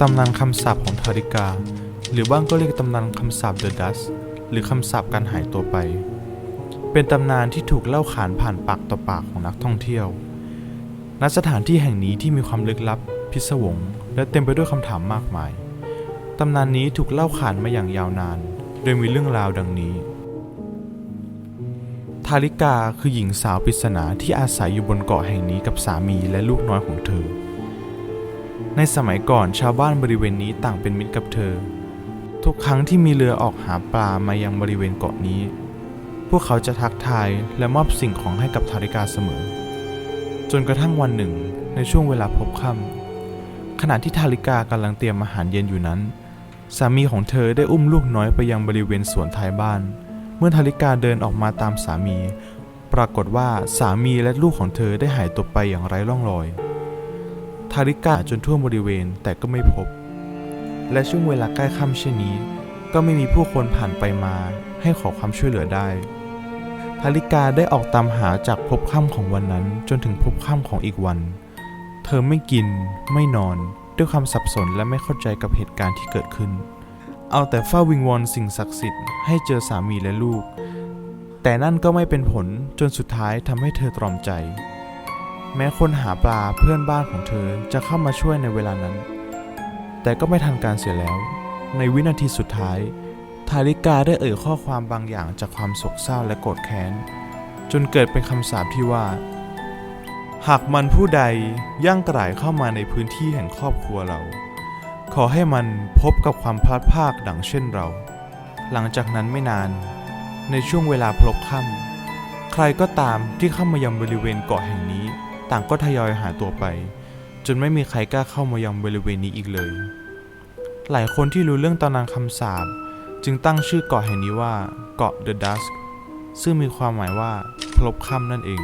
ตำนานคำสาปของทาริกา หรือบ้างก็เรียกตำนานคำสาปเดอะดัสหรือคำสาปการหายตัวไป เป็นตำนานที่ถูกเล่าขานผ่านปากต่อปากของนักท่องเที่ยว ณ สถานที่แห่งนี้ที่มีความลึกลับ พิศวง และเต็มไปด้วยคำถามมากมาย ตำนานนี้ถูกเล่าขานมาอย่างยาวนาน โดยมีเรื่องราวดังนี้ ทาริกาคือหญิงสาวปริศนาที่อาศัยอยู่บนเกาะแห่งนี้กับสามีและลูกน้อยของเธอ ในสมัยก่อนชาวบ้านบริเวณนี้ต่างเป็นมิตรกับเธอ ทุกครั้งที่มีเรือออกหาปลามายังบริเวณเกาะนี้ พวกเขาจะทักทายและมอบสิ่งของให้กับทาริกาเสมอ จนกระทั่งวันหนึ่งในช่วงเวลาพบค่ำขณะที่ทาริกากำลังเตรียมอาหารเย็นอยู่นั้น สามีของเธอได้อุ้มลูกน้อยไปยังบริเวณสวนท้ายบ้าน เมื่อทาริกาเดินออกมาตามสามี ปรากฏว่าสามีและลูกของเธอได้หายตัวไปอย่างไร้ร่องรอย ทาริกาจนทั่วบริเวณแต่ก็ไม่พบ และช่วงเวลาใกล้ค่ำเช่นนี้ ก็ไม่มีผู้คนผ่านไปมาให้ขอความช่วยเหลือได้ ทาริกาได้ออกตามหาจากพบค่ำของวันนั้นจนถึงพบค่ำของอีกวัน เธอไม่กิน ไม่นอน ด้วยความสับสนและไม่เข้าใจกับเหตุการณ์ที่เกิดขึ้น เอาแต่เฝ้าวิงวอนสิ่งศักดิ์สิทธิ์ให้เจอสามีและลูก แต่นั่นก็ไม่เป็นผลจนสุดท้ายทำให้เธอตรอมใจ แม้คนหาปลาเพื่อนบ้านของเธอจะเข้ามาช่วยในเวลานั้น แต่ก็ไม่ทันการเสียแล้ว ในวินาทีสุดท้าย ทาริกาได้เอ่ยข้อความบางอย่างจากความโศกเศร้าและโกรธแค้น จนเกิดเป็นคำสาปที่ว่า หากมันผู้ใดย่างกร่ายเข้ามาในพื้นที่แห่งครอบครัวเรา ขอให้มันพบกับความพลัดพรากดังเช่นเรา หลังจากนั้นไม่นาน ในช่วงเวลาพลบค่ำใครก็ตามที่เข้ามายังบริเวณเกาะแห่ง ต่างก็ทยอยหายตัวไป จนไม่มีใครกล้าเข้ามายังบริเวณนี้อีกเลย หลายคนที่รู้เรื่องตำนานคำสาบจึงตั้งชื่อเกาะแห่งนี้ว่าเกาะ The Dusk ซึ่งมีความหมายว่าพลบค่ำนั่นเอง